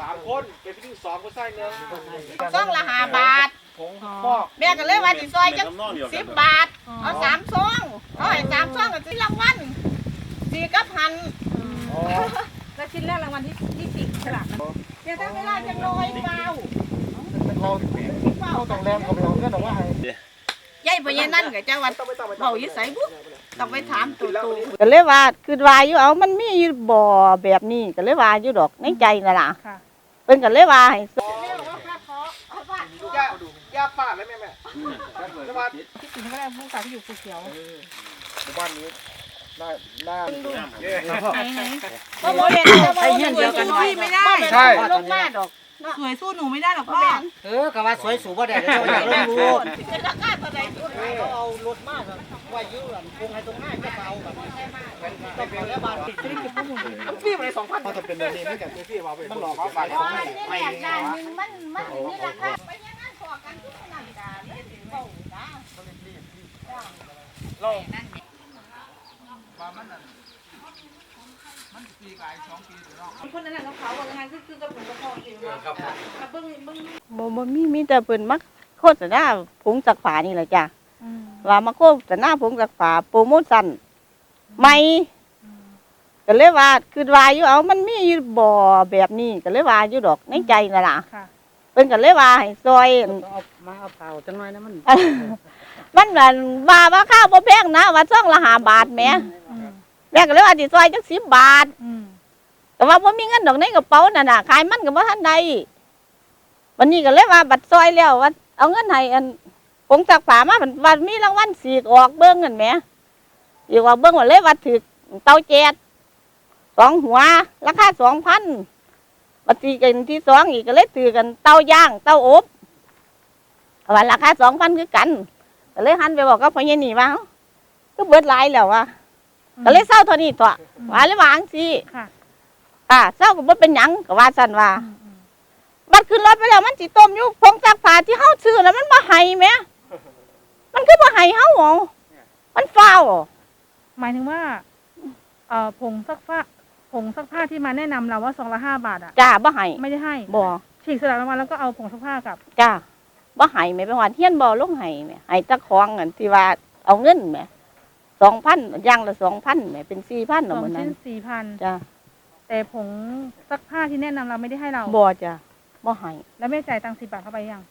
สามคนเป็นพี่สองคนใส่เนื้อซองละห้าบาทผงฟอกแม่ก็เลยว่าสิซอยจักน้ำนองเดียวสิกับนบาท เอาสามซองเอาให้สามซองก็สิรางวัลสี่กับพันอ๋อแล้วชิ้นแรกรางวัลที่ที่สิบฉลากนะเดี๋ยวถ้าเวลาจะลอยเปล่าเป็นเขาเขาต้องแรมเขาไปเอาเงินออกมาให้ยายพญานั่นก็จะวันต้องไปต้องไปเบาอยู่ไสบุ ต้องไปถามตู่ตู่ก็เลยว่าคือว่าอยู่เอามันมีอยู่บ่อแบบนี้ก็เลยว่าอยู่ดอกในใจนั่นล่ะค่ะเพิ่นก็เลยว่าให้ย่าย่าป้าเลยแม่แม่จังหวัดที่สิบก็ได้ผู้สาวที่อยู่ภูเขียวหมู่บ้านนี้น่าน่าไหนไหนบ่บ่เห็นใช่เงี้ยเดียวกันพี่ไม่ได้ใช่ลงมาดอกสวยสู้หนูไม่ได้หรอกพ่อเออก็ว่าสวยสูงบ่ได้เดี๋ยวอยากลงรู้เป็นราคาเท่าใดตัวเขาเอารถมาก ว่ายืมคงให้ตรงหน้าจะเอาแบบต้องเอาแล้วบานติดพี่มาเลยสองพันเขาจะเป็นแบบนี้ไม่กับพี่มาเป็นมันหลอกเขาฝากของให้ไม่อยากได้นึงมันมันมีราคาไปยังงั้นขอกันทุกขนั่นเบาจ้าเลยสิเว้าจ้าคนนั้นน่ะเขาบอกงานคือคือกับผมกับพ่อสิมาครับเบิ้งเบิ้งบ่บ่มีมีแต่เพิ่นมักโฆษณาผงจักฝานี่แหละจ้ะ ว่ามาโฆษณาผงจักฝาโปรโมชั่นใหม่ก็เลยว่าคือว่าอยู่เอามันมีอยู่บ่อแบบนี้ก็เลยว่าอยู่ดอกในใจนั่นล่ะค่ะเพิ่นก็เลยว่าให้ซอย เอามาเอาเผาจังหน่อยนะมันมันนั่นว่าว่าข้าวบ่แพงนะว่าซองละ5บาทแหมแม่ก็เลยว่าสิซอยจัก10บาท อืมแต่ว่าบ่มีเงินดอกในกระเป๋านั่นน่ะขายมันก็บ่ทันได้วันนี้ก็เลยว่าบัตรซอยแล้วว่าเอาเงินให้อัน ผงจักฝามามันว่ามีรางวัลสีกออกเบิ่งกันแหมอีกว่าเบิ่งว่าเลยว่าถึกเตาแจ๊ดสองหัวราคา2,000บัตรที่กันที่สองอีกก็เลยถือกันเตาย่าง เตาอบว่าราคา2,000คือกันก็เลยหันไปบอกกับพ่อใหญ่นี่ว่าเอ้าก็เบิดหลายแล้วว่ะก็เลยเศร้าเท่านี้ตัวว่าเลยวาจั่งสิค่ะอ่าเศร้าก็บ่เป็นหยังก็ว่าซั่นว่าบัดขึ้นรถไปแล้วมันสิต้มอยู่พงซักผ้าที่เฮาซื้อแล้วมันบ่ให้แหม มันคือบ่ให้เฮาอ๋อมันฟาวอ๋อหมายถึงว่า เอ่อผงซักผ้าผงซักผ้าที่มาแนะนำเราว่าซองละห้าบาทอะ จ้าบ่ให้ไม่ได้ให้บ่ฉีกสลักรางวัลแล้วก็เอาผงซักผ้ากับ จ้าบ่ให้แม่ไปว่าเฮียนบ่ลงให้แม่ให้แตะของอันที่ว่าเอาเงินแหม่2,000อย่างละ2,000แหม่เป็น4,000สเนาะองมื้อนั้ชิ้นนสี่พันจ้าแต่ผงซักผ้าที่แนะนำเราไม่ได้ให้เรา บ่จ้าบ่ให้แล้วแม่จ่ายตังค์สิบบาทเข้าไปยัง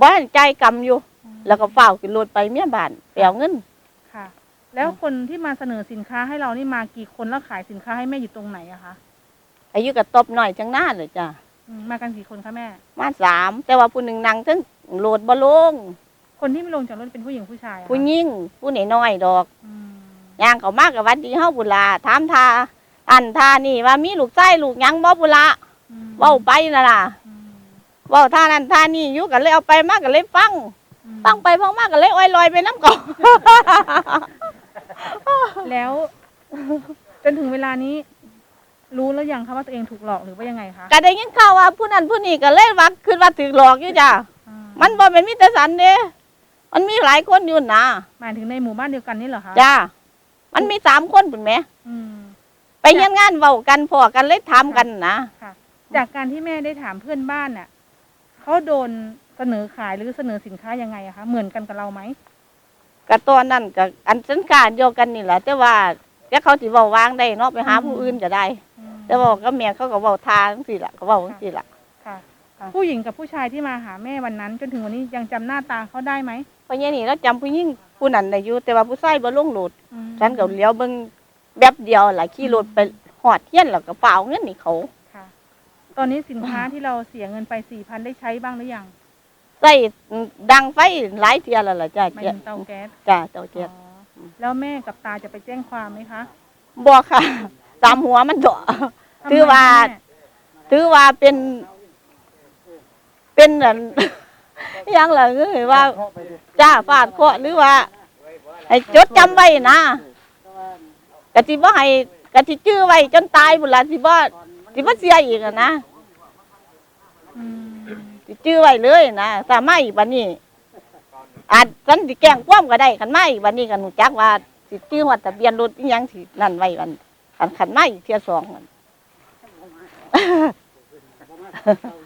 บ่ให้ใจายกรรมอยู่ แล้วก็ฟ้าวขึ้นรถไปเมียบ้านไปเอาเงินค่ะ แล้วคนที่มาเสนอสินค้าให้เรานี่มากี่คนแล้วขายสินค้าให้แม่อยู่ตรงไหนอะคะอายุก็ตบหน่อยจังหน้าเลยจ้าอืมมากันกี่คนคะแม่ มาสามแต่ว่าผู้หนึงนั่งถึงโหลดบ่ลงคนที่ไม่ลงจากรถเป็นผู้หญิงผู้ชายอะคะผู้หญิงผู้น้อยๆดอกอืมย่างเขามากกับวันดีเฮาบุลาถามทาอันทานี่ว่ามีลูกไส้ลูกหยังบ่บุละอืมเว้าไปนั่นล่ะอืมเว้าท่านั้นท่านี่อยู่กันเลยเอาไปมากกันเลยฟังอืมฟังไปฟังมากกันเลยอ้อยลอยไปน้ำก่อนแล้ว จนถึงเวลานี้ รู้แล้วยังคะว่าตัวเองถูกหลอกหรือว่ายังไงคะก็ได้ยินข่าวว่าผู้นั้นผู้นี้ก็เลยว่าคือว่าถูกหลอกอยู่จ้ะอ่ามันบ่เป็นมิตรสันเด้มันมีหลายคนอยู่นะหมายถึงในหมู่บ้านเดียวกันนี่เหรอคะจ้ามันมีสามคนปุ่นแหมอืมไปเฮียนงานเว้ากันพอกันเลยถามกันนะค่ะจากการที่แม่ได้ถามเพื่อนบ้านน่ะ เขาโดนเสนอขายหรือเสนอสินค้ายังไงอะคะเหมือนกันกับเราไหมก็ตอนนั้นก็อันสันการเดียวกันนี่แหละแต่ว่าแต่เขาสิเว้าวางได้เนาะไปหาผู้อื่นก็ได้อืมแต่บอกก็แม่เขาก็เว้าทาจังซี่ล่ะก็เว้าจังซี่ล่ะ ค่ะ ค่ะ ผู้หญิงกับผู้ชายที่มาหาแม่วันนั้น จนถึงวันนี้ยังจำหน้าตาเขาได้ไหมเพราะงี้นี่เราจำผู้หญิงผู้นั้นได้อยู่แต่ว่าผู้ชายบ่ลงโหลด อืม ฉันก็เลี้ยวเบิ่งแบบเดียวล่ะขี่รถไปฮอดเฮียนแล้วก็เปล่าเงินนี่เขาค่ะ ตอนนี้สินค้าที่เราเสียเงินไปสี่พันได้ใช้บ้างหรือยังใส่ดังไฟหลายเที่ยแล้วล่ะจ้ะหมายถึงเตาแก๊สจ้ะเจ้าเจ็ดอ๋อแล้วแม่กับตาจะไปแจ้งความไหมคะบ่ค่ะ ตามหัวมันเดาะทำไมถือว่าแม่ถือว่าเป็น เป็นอันอยังล่ะคือว่า จ้าฟาดเคราะห์หรือว่าให้จดจำไว้นะกะสิบ่ให้กะสิจื้อไว้จนตายบุนล่ะสิบ่สิบ่เสียอีกอะนะอืม สิจื้อไว้เลยนะถ้ามาอีกบัดนี้ อาจฉันสิแกล้งความก็ได้คันมาอีกบัดนี้ก็รู้จักว่าสิจื้อว่าทะเบียนรถอีหยังสินั่นไว้บัดคันคันมาอีกเที่ยสองนั่น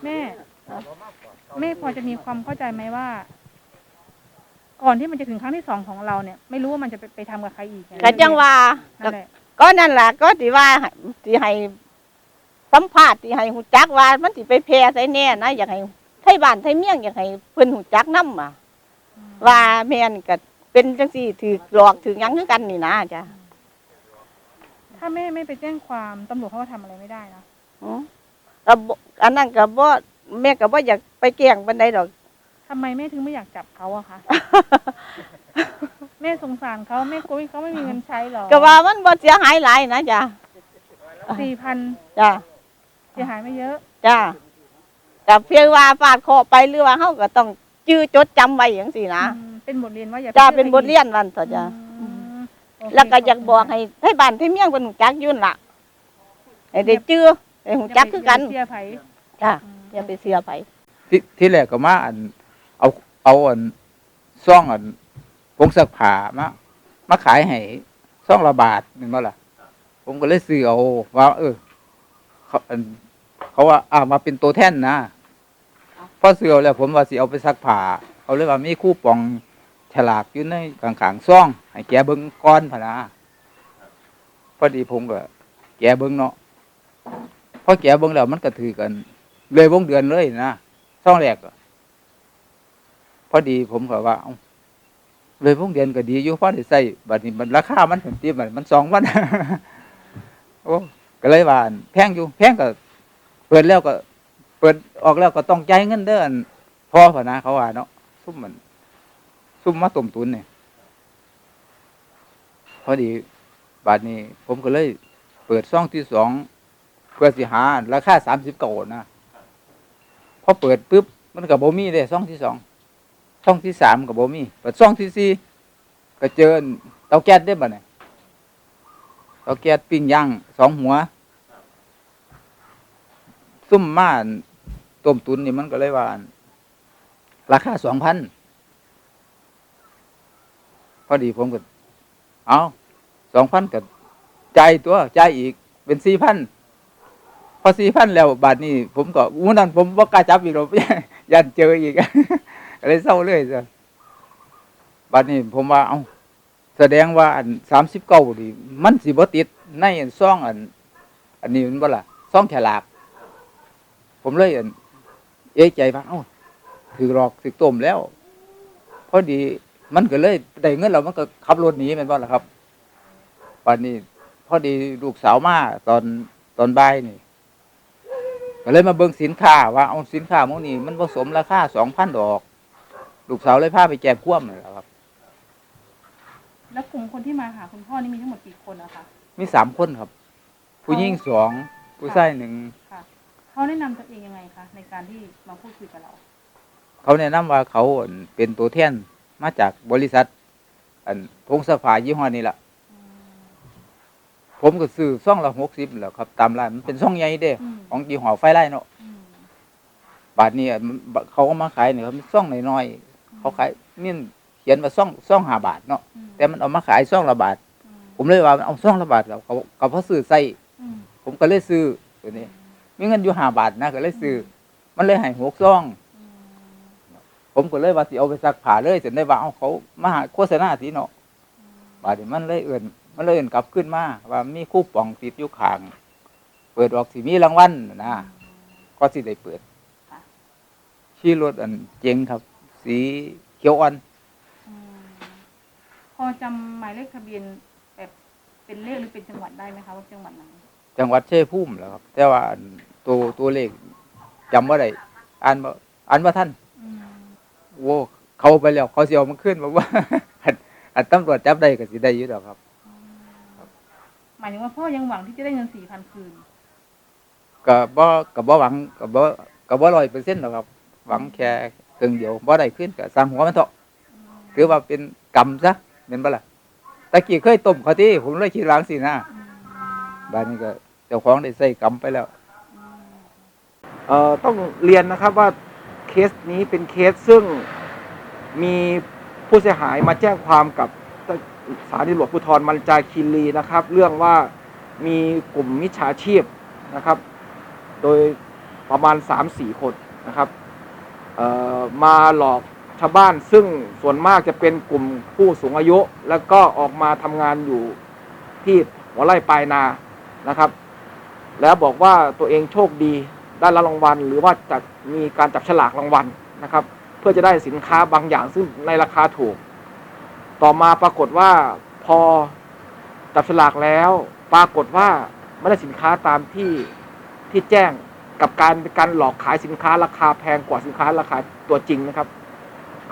แม่ แม่พอจะมีความเข้าใจไหมว่า ก่อนที่มันจะถึงครั้งที่สองของเราเนี่ย ไม่รู้ว่ามันจะไปไปทำกับใครอีกก็จังว่า นั่นแหละก็นั่นล่ะก็สิว่าสิให้สัมภาษณ์สิให้หูจักว่ามันสิไปแพร่ใส่แน่นะอยากให้ไทยบ้านไทยเมียงอยากให้เพิ่นหูจักนำอะว่าแม่นก็เป็นจังซี่ถือหลอกถือหยังคือกันนี่นะจ้ะถ้าแม่ไม่ไปแจ้งความตำรวจเขาก็ทำอะไรไม่ได้นะอืมก็บ่อันนั้นก็บ่แม่ก็บ่อยากไปแกล้งปานใดดอก ทำไมแม่ถึงไม่อยากจับเขาอะคะแม่สงสารเขาแม่กลัวเขาไม่มีเงินใช้หรอก็ว่ามันบ่เสียหายหลายนะจ้ะสี่พันจ้ะเสียหายไม่เยอะ จ้ะ ก็เพียงว่าฟาดเคอไปหรือว่าเฮาก็ต้องจื้อจดจำไว้จังซี่นะอืมเป็นบทเรียนว่าอย่าจ้าชื่อเป็นบทเรียนวันเถอะจ้ะอืมโเคแล้วก็อยากบอกให้ให้บ้านให้เมียงเพิ่นรู้จักอยุ่นนล่ะให้ได้จื้อให้รู้จักคือกันย่าไปเสียไผจ้ะอืมอย่าไปเสียไป ที่ที่แรกก็มาอัน เอาเอาอันซ่องอันผงซักผ้ามามาขายให้ซ่องละบาทนี่มาล่ะ ผมก็เลยซื้อเอาว่า เออเขาอันเขาว่าอ่ามาเป็นตัวแท่นนะ พอซื้อเอาแล้วผมว่าสิเอาไปซักผ้าเขาเลยว่ามีคู่ปองฉลากอยู่ในกลางๆซ่องให้แกเบิ้งก้อนพะนะพอดีผมก็แกเบิ้งเนาะพอแกเบิ้งแล้วมันก็ถือกัน เลยวงเดือนเลยนะช่องแรกพอดีผมก็ว่าเลยวงเดือนก็ดีอยู่พอได้ใส่บัดนี้มันราคามันถึงตีมันมันสองวันโอ้ก็เลยว่านแพงอยู่แพงก็เปิดแล้วก็ ปิดออกแล้วก็ต้องใจเงินเด้อนพอพะนะเขาว่าเนาะซุ่มมัน ซุ่มมาต้มตุนเนี่ยพอดีบาทนี้ ผมก็เลย เปิดซ่องที่สองเพื่อสิหาราคาสามสิบเก้านะพอเปิดปุ๊บมันกับโบมี่เลยช่องที่สองช่องที่สามกับโบมี่เปิดช่องที่สี่ก็เจอเตาแก๊สได้บ่เนี่ยเตาแก๊สปิ้งย่างสองหัว ซุ่มม่าน ต้มตุนนี่มันก็เลยว่าราคาสองพันพอดีผมก็เอาสองพันกับใจตัวใจอีกเป็นสี่พันพอสี่พันแล้วบาทนี้ผมก็อู้นั่นผมว่ากล้าจับอีกหรอกยันเจออีกก็เลยเศร้าเลยจ้ะบาทนี้ผมว่าเอาแสดงว่าอันสามสิบเก้าดิมันสิบติดในอันซ่องอัน อันนี้มันบ่ล่ะซ่องแฉลากผมเลยอัน เอะใจว่าเอ้าถือหลอกถือต้มแล้วพอดีมันก็เลยได้เงินเรามันก็ขับรถหนีแมันบ่ล่ะครับบาทนี้พอดีลูกสาวมาตอนตอนบ่ายนี่ก็เลยมาเบิ่งสินค้าว่าเอาสินค้าหมื้นี้มันผสมราคาสองพันดอก ลูกสาวเลยพาไปแจกคว่ำเลยครับ แล้วกลุ่มคนที่มาหาคุณพ่อนี่มีทั้งหมดกี่คนนะคะมีสามคนครับ ผู้หญิงสองผู้ชายหนึ่งค่ะ เขาแนะนำตัวเองยังไงคะในการที่มาพูดคุยกับเรา เขาแนะนำว่าเขาอั่นเป็นตัวแทนมาจากบริษัท อันพงศภายี่ห้อนี้แหละผมก็ซื้อซ่องละหกสิบแหล้วครับ ตามร้านมันเป็นซ่องใหญ่เด้ อืมของยี่ห้อไฟไล่เนาะอืมบาทนี้อะมันเขาก็มาขายเนี่ยเขาซ่องน้อยๆเขาขายนี่เขียนว่าซ่องซ่องห้าบาทเนาะอืมแต่มันเอามาขายซ่องละบาท อืมผมเลยว่าเอาซ่องละบาทแล้วเขาเขาพอซื้อใส่ อืมผมก็เลยซื้อตัวนี้ มีเงินอยู่ห้าบาทนะก็เลยซื้อมันเลยให้หกซ่องอืมผมก็เลยว่าสิเอาไปซักผ้าเลยเสร็จได้ว่าเอาเขามาหาโฆษณาทีเนาะบาดนี้มันเลยเอื่นมันเลยเอื่นกลับขึ้นมาว่ามีคู่ปองติดอยู่ข้าง เปิดออกสิมีรางวัลนะก็สิได้เปิดขี่รถอันเจ๋งครับ สีเขียวอ่อนอืมพอจำหมายเลขทะเบียนแบบเป็นเลขหรือเป็นจังหวัดได้ไหมคะว่าจังหวัดไหน จังหวัดชัยภูมิแหล้วครับ แต่ว่าอันตัวตัวเลขจำว่าได้อ่านบ่อ่านว่าท่านอืมโว้เขาไปแล้วเขาเสียวมันขึ้นบอกว่า อันอันตำรวจจับได้ก็สิได้อยุ่ดอกครับ หมายถึงว่าพ่อยังหวังที่จะได้เงินสี่พันคืน ก็บ่ก็บ่หวังก็บ่ก็บ่ร้อยเปอร์เซ็นต์หรอกครับ หวังแค่ครึ่งเดียวบ่ได้ขึ้นก็สร้างหัวมันเถอะถือว่าเป็นกรรมซะเป็นบ่ล่ะตะกี้เคยต้มเขาที่ผมเลยคิดหลังสินะบ้านนี้ก็ เจ้าของได้ใส่กรรมไปแล้วเอ่อต้องเรียนนะครับว่าเคสนี้เป็นเคสซึ่งมีผู้เสียหายมาแจ้งความกับสถานีตำรวจภูธรมันจาคีรีนะครับ เรื่องว่ามีกลุ่มมิจฉาชีพนะครับ โดยประมาณสามสี่คนนะครับเอ่อมาหลอกชาวบ้านซึ่งส่วนมากจะเป็นกลุ่มผู้สูงอายุ แล้วก็ออกมาทำงานอยู่ที่หัวไร่ปลายนานะครับ แล้วบอกว่าตัวเองโชคดีได้รับรางวัล หรือว่าจะมีการจับฉลากรางวัลนะครับ เพื่อจะได้สินค้าบางอย่างซึ่งในราคาถูก ต่อมาปรากฏว่าพอจับฉลากแล้ว ปรากฏว่าไม่ได้สินค้าตามที่ที่แจ้งกับการการหลอกขายสินค้าราคาแพงกว่าสินค้าราคาตัวจริงนะครับ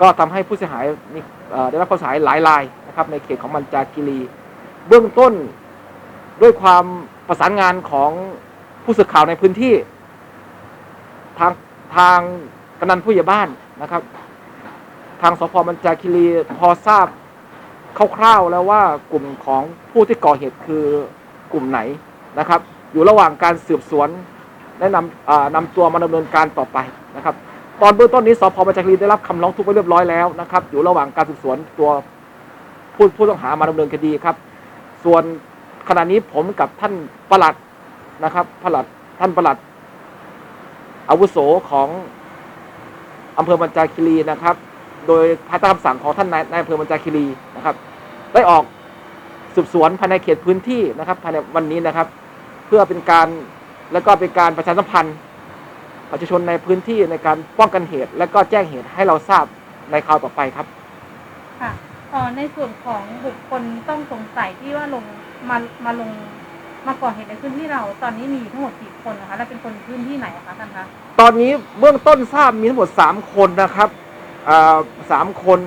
ก็ทำให้ผู้เสียหายนี่ได้รับความเสียหายหลายรายนะครับ ในเขตของมันจาคิรี เบื้องต้น ด้วยความประสานงานของผู้สื่อข่าวในพื้นที่ ทางทางกำนันผู้ใหญ่บ้านนะครับ ทางสพมันจาคิรีพอทราบคร่าวๆแล้วว่ากลุ่มของผู้ที่ก่อเหตุคือกลุ่มไหนนะครับ อยู่ระหว่างการสืบสวนแนะนำนำตัวมาดำเนินการต่อไปนะครับ ตอนเบื้องต้นนี้สพมันจาคิรีได้รับคำร้องทุกข์ไปเรียบร้อยแล้วนะครับ อยู่ระหว่างการสืบสวนตัวผู้ผู้ต้องหามาดำเนินคดีครับ ส่วน ขณะนี้ผมกับท่านประหลัดนะครับประหลัดท่านประหลัด อาวุโสของอำเภอบัญจาคีรีนะครับ โดยภายใต้คำสั่งของท่านนายนายอำเภอบัญจาคีรีนะครับ ได้ออกสืบสวนภายในเขตพื้นที่นะครับภายในวันนี้นะครับ เพื่อเป็นการแล้วก็เป็นการประชาสัมพันธ์ประชาชนในพื้นที่ในการป้องกันเหตุ และก็แจ้งเหตุให้เราทราบในคราวต่อไปครับ ค่ะเอ่อในส่วนของบุคคลต้องสงสัยที่ว่าลง มามาลงมาก่อเหตุในพื้นที่เรา ตอนนี้มีทั้งหมดกี่คนนะคะและเป็นคนพื้นที่ไหนคะท่านคะตอนนี้เบื้องต้นทราบมีทั้งหมดสามคนนะครับอ่าสามคน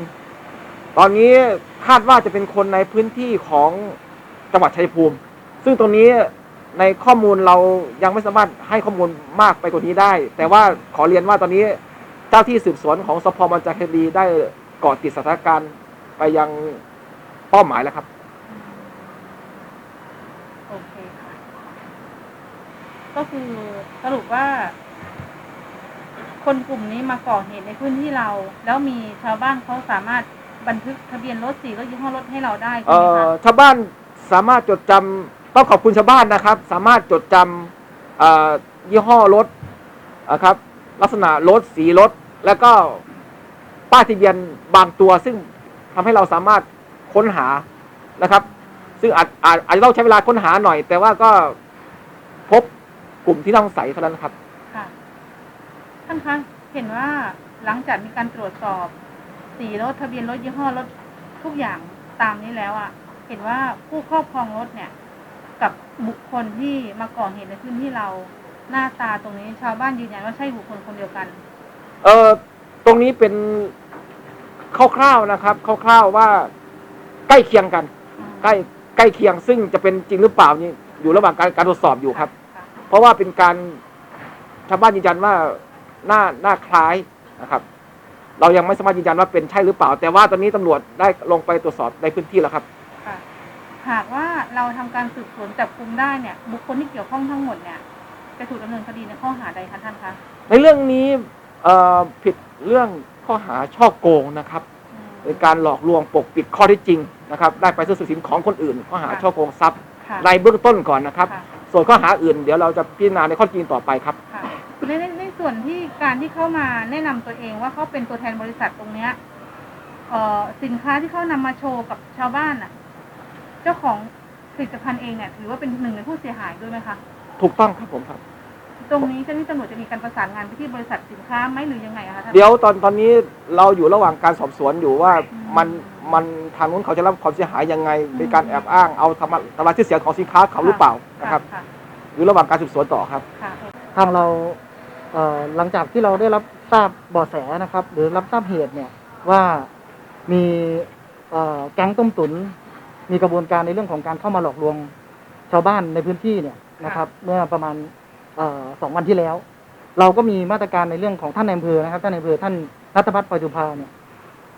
ตอนนี้คาดว่าจะเป็นคนในพื้นที่ของจังหวัดชัยภูมิ ซึ่งตรงนี้ในข้อมูลเรายังไม่สามารถให้ข้อมูลมากไปกว่านี้ได้ แต่ว่าขอเรียนว่าตอนนี้เจ้าที่สืบสวนของสพมันจาคดีได้เกาะติดสถานการณ์ไปยังเป้าหมายแล้วครับ โอเคค่ะ ก็คือสรุปว่า คนกลุ่มนี้มาก่อเหตุในพื้นที่เรา แล้วมีชาวบ้านเขาสามารถบันทึกทะเบียนรถสีรถยี่ห้อรถให้เราได้ใช่เอ่ไหมอคะชาวบ้านสามารถจดจำต้องขอบคุณชาวบ้านนะครับ สามารถจดจำเอ่อยี่ห้อรถนะครับ ลักษณะรถสีรถ แล้วก็ป้ายทะเบียนบางตัวซึ่งทำให้เราสามารถค้นหานะครับ ซึ่งอาจอาจอาจจะต้องใช้เวลาค้นหาหน่อย แต่ว่าก็พบ กลุ่มที่ต้องใส่เท่านั้นครับ ค่ะ ท่านคะ เห็นว่าหลังจากมีการตรวจสอบ สีรถทะเบียนรถยี่ห้อรถทุกอย่างตามนี้แล้วอะ่ะ เห็นว่าผู้ครอบครองรถเนี่ย กับบุคคลที่มาก่อเหตุในพื้นที่เราหน้าตาตรงนี้ชาวบ้านยืนยันว่าใช่บุคคลคนเดียวกัน เอ่อตรงนี้เป็นคร่าวๆนะครับคร่าวๆว่าใกล้เคียงกันใกล้ใกล้เคียงซึ่งจะเป็นจริงหรือเปล่านี่อยู่ระหว่างการการตรวจสอบอยู่ครับค่ะ เพราะว่าเป็นการชาวบ้านยืนยันว่าหน้าหน้าคล้ายนะครับ เรายังไม่สามารถยืนยันว่าเป็นใช่หรือเปล่า แต่ว่าตอนนี้ตำรวจได้ลงไปตรวจสอบในพื้นที่แล้วครับค่ะหากว่าเราทำการสืบสวนจับกุมได้เนี่ย บุคคลที่เกี่ยวข้องทั้งหมดเนี่ยจะถูกดำเนินคดีในข้อหาใดคะท่านคะในเรื่องนี้เอ่อผิดเรื่องข้อหาช่อโกงนะครับอืมเป็นการหลอกลวงปกปิดข้อเท็จจริงนะครับ ได้ไปซึ่งทรัพย์สินของคนอื่น ข้อหาค่ะช่อโกงทรัพย์ค่ะในเบื้องต้นก่อนนะครับค่ะ ส่วนข้อหาอื่น เดี๋ยวเราจะพิจารณาในข้อจริงต่อไปครับค่ะในในในส่วนที่การที่เข้ามาแนะนำตัวเองว่าเขาเป็นตัวแทนบริษัทตรงเนี้ยเอ่อสินค้าที่เขานำมาโชว์กับชาวบ้านน่ะ เจ้าของผลิตภัณฑ์เองเนี่ยถือว่าเป็นหนึ่งในผู้เสียหายด้วยไหมคะ ถูกต้องครับผมครับ ตรงนี้เจ้าหน้าที่ตำรวจจะมีการประสานงานไปที่บริษัทสินค้าไหมหรือยังไงอะคะท่าน เดี๋ยวตอนตอนนี้เราอยู่ระหว่างการสอบสวนอยู่ว่าอืมมันมันทางนู้นเขาจะรับความเสียหายยังไงเป็นการแอบอ้างเอาทำทำลายชื่อเสียงของสินค้าเขาหรือเปล่านะครับค่ะอยู่ระหว่างการสืบสวนต่อครับค่ะ ทางเราเอ่อหลังจากที่เราได้รับทราบเบาะแสนะครับ หรือรับทราบเหตุเนี่ยว่ามีเอ่อแก๊งต้มตุน มีกระบวนการในเรื่องของการเข้ามาหลอกลวงชาวบ้านในพื้นที่เนี่ยนะครับ เมื่อประมาณเออ สองวันที่แล้ว เราก็มีมาตรการในเรื่องของท่านนายอำเภอนะครับ ท่านนายอำเภอท่านรัฐพัฒน์ปอยสุภาเนี่ย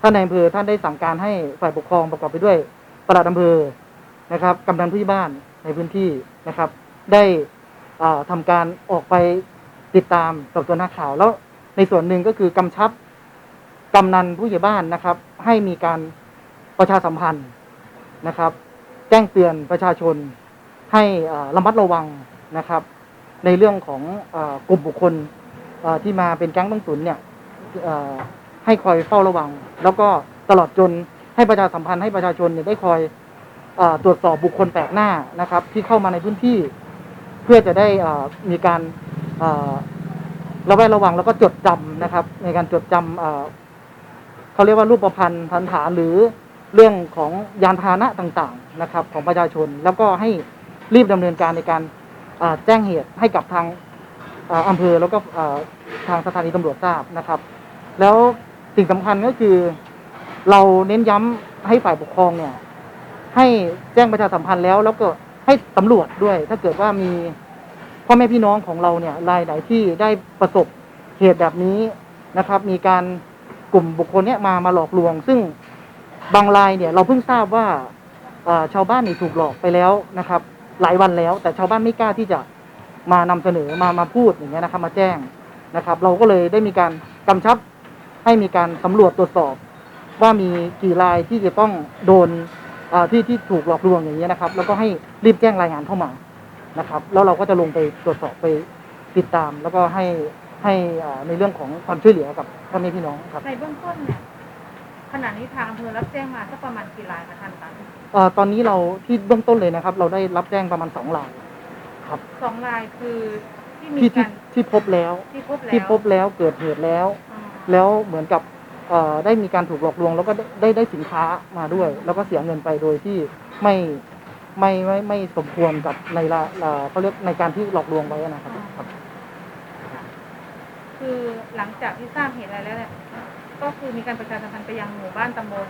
ท่านนายอำเภอท่านได้สั่งการให้ฝ่ายปกครองประกอบไปด้วยปลัดอำเภอนะครับกำนันผู้ใหญ่บ้านในพื้นที่นะครับ ได้เอ่อทำการออกไปติดตามสอบสวนนักข่าวแล้วในส่วนหนึ่งก็คือกำชับกำนันผู้ใหญ่บ้านนะครับ ให้มีการประชาสัมพันธ์นะครับ แจ้งเตือนประชาชนให้ระมัดระวังนะครับ ในเรื่องของอกลุ่มบุคคลที่มาเป็นแก๊งต้มตุ๋นเนี่ยให้คอยเฝ้าระวัง แล้วก็ตลอดจนให้ประชาสัมพันธ์ให้ประชาชนเนี่ยได้คอยอตรวจสอบบุคคลแปลกหน้านะครับ ที่เข้ามาในพื้นที่ เพื่อจะได้มีการระแวดระวังแล้วก็จดจำนะครับ ในการจดจำเอ่อเขาเรียกว่ารูปประพันธ์พันฐานหรือเรื่องของยานพาหนะต่างๆนะครับ ของประชาชน แล้วก็ให้รีบดำเนินการในการ แจ้งเหตุให้กับทางอำเภอแล้วก็ทางสถานีตำรวจทราบนะครับ แล้วสิ่งสำคัญก็คือเราเน้นย้ำให้ฝ่ายปกครองเนี่ย ให้แจ้งประชาสัมพันธ์แล้ว แล้วก็ให้ตำรวจด้วย ถ้าเกิดว่ามีพ่อแม่พี่น้องของเราเนี่ยรายไหนที่ได้ประสบเหตุแบบนี้นะครับ มีการกลุ่มบุคคลเนี้ยมามาหลอกลวง ซึ่งบางรายเนี่ยเราเพิ่งทราบว่าชาวบ้านนี่ถูกหลอกไปแล้วนะครับ หลายวันแล้ว แต่ชาวบ้านไม่กล้าที่จะมานำเสนอมามาพูดอย่างเงี้ยนะครับมาแจ้งนะครับ เราก็เลยได้มีการกำชับให้มีการสำรวจตรวจสอบ ว่ามีกี่รายที่จะต้องโดนที่ที่ถูกหลอกลวงอย่างนี้ยนะครับ แล้วก็ให้รีบแจ้งรายงานเข้ามานะครับ แล้วเราก็จะลงไปตรวจสอบไปติดตาม แล้วก็ให้ให้ในเรื่องของความช่วยเหลือกับพ่อแม่พี่น้องครับในเบื้องต้นเนี่ย ขณะนี้ทางอำเภอรับแจ้งมาสักประมาณกี่รายคะท่านคะเอ่อตอนนี้เราที่เบื้องต้นเลยนะครับ เราได้รับแจ้งประมาณสองรายสองรายคือที่มีที่ที่การที่พบแล้ว ที่พบแล้วที่พบแล้วเกิดเหตุแล้วอืมแล้วเหมือนกับเอ่อได้มีการถูกหลอกลวง แล้วก็ได้ได้ได้สินค้ามาด้วย แล้วก็เสียเงินไปโดยที่ไม่ไม่ไม่ไม่สมควรกับในละละเขาเรียกในการที่หลอกลวงไว้นะครับครับ คือหลังจากที่ทราบเหตุอะไรแล้วเนี่ย ก็คือมีการประชาสัมพันธ์ไปยังหมู่บ้านตำบล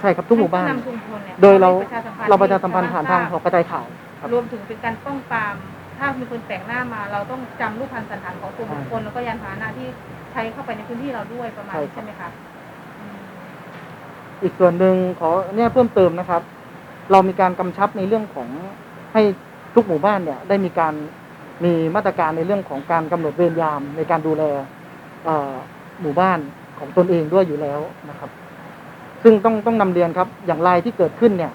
ใช่ครับทุกหมู่บ้าน ให้ผู้นำชุมชนเนี่ยโดยเราประชาสัมพันธ์เราประชาสัมพันธ์ผ่านทางให้หอกระจายข่าวครับ รวมถึงเป็นการป้องปราม ถ้ามีคนแปลกหน้ามา เราต้องจำรูปพันธ์สันฐานของตัวบุคคลแล้วก็ยานพาหนะที่ใช้เข้าไปในพื้นที่เราด้วยประมาณนี้ใช่ไหมคะอืมอีกส่วนหนึ่งขอเนี่ยเพิ่มเติมนะครับ เรามีการกำชับในเรื่องของให้ทุกหมู่บ้านเนี่ยได้มีการมีมาตรการในเรื่องของการกำหนดเวรยามในการดูแลเอ่อหมู่บ้าน ของตนเองด้วยอยู่แล้วนะครับ ซึ่งต้องต้องนำเรียนครับ อย่างรายที่เกิดขึ้นเนี่ย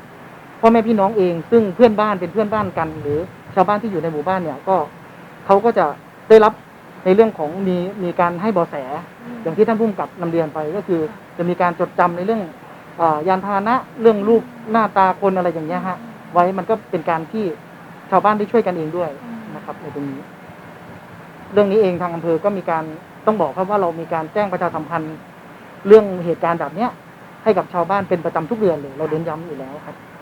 พ่อแม่พี่น้องเองซึ่งเพื่อนบ้านเป็นเพื่อนบ้านกัน หรือชาวบ้านที่อยู่ในหมู่บ้านเนี่ย ก็เขาก็จะได้รับในเรื่องของมีมีการให้เบาแส อย่างที่ท่านผู้กำกับนำเรียนไปก็คือ จะมีการจดจำในเรื่องอยานพาหนะเรื่องรูปหน้าตาคนอะไรอย่างเงี้ยฮะ ไว้มันก็เป็นการที่ชาวบ้านได้ช่วยกันเองด้วยนะครับในตรงนี้ เรื่องนี้เองทางอำเภอก็มีการ ต้องบอกครับว่าเรามีการแจ้งประชาสัมพันธ์เรื่องเหตุการณ์แบบเนี้ยให้กับชาวบ้านเป็นประจำทุกเดือนเลย เราเน้นย้ำอยู่แล้วครับ